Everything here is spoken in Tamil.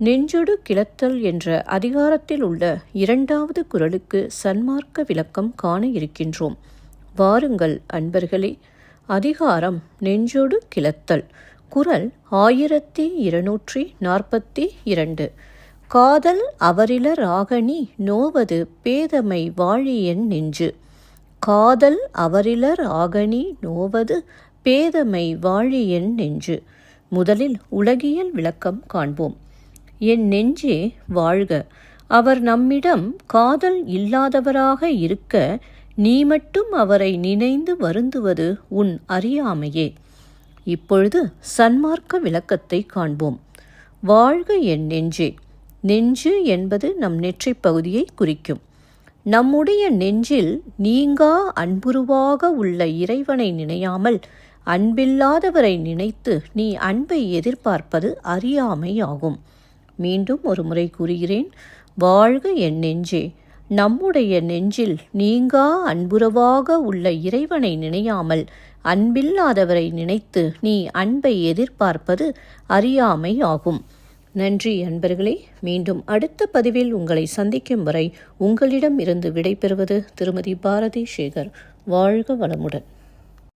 நெஞ்சொடு கிளத்தல் என்ற அதிகாரத்தில் உள்ள இரண்டாவது குரலுக்கு சன்மார்க்க விளக்கம் காண இருக்கின்றோம். வாருங்கள் அன்பர்களே. அதிகாரம் நெஞ்சொடு கிளத்தல். குரல் ஆயிரத்தி இருநூற்றி நாற்பத்தி இரண்டு. காதல் அவரிலர் ஆகணி நோவது பேதமை வாழியன் நெஞ்சு. காதல் அவரிலர் ஆகணி நோவது பேதமை வாழியன் நெஞ்சு. முதலில் உலகியல் விளக்கம் காண்போம். என் நெஞ்சே வாழ்க. அவர் நம்மிடம் காதல் இல்லாதவராக இருக்க நீ மட்டும் அவரை நினைந்து வருந்துவது உன் அறியாமையே. இப்பொழுது சன்மார்க்க விளக்கத்தை காண்போம். வாழ்க என் நெஞ்சே. நெஞ்சு என்பது நம் நெற்றிப் பகுதியை குறிக்கும். நம்முடைய நெஞ்சில் நீங்கா அன்புருவாக உள்ள இறைவனை நினையாமல் அன்பில்லாதவரை நினைத்து நீ அன்பை எதிர்பார்ப்பது அறியாமை ஆகும் மீண்டும் ஒரு முறை கூறுகிறேன். வாழ்க என் நெஞ்சே நம்முடைய நெஞ்சில் நீங்கா அன்புறவாக உள்ள இறைவனை நினையாமல் அன்பில்லாதவரை நினைத்து நீ அன்பை எதிர்பார்ப்பது அறியாமை ஆகும் நன்றி அன்பர்களே மீண்டும் அடுத்த பதிவில் உங்களை சந்திக்கும் வரை உங்களிடம் இருந்து விடைபெறுவது திருமதி பாரதி சேகர். வாழ்க வளமுடன்.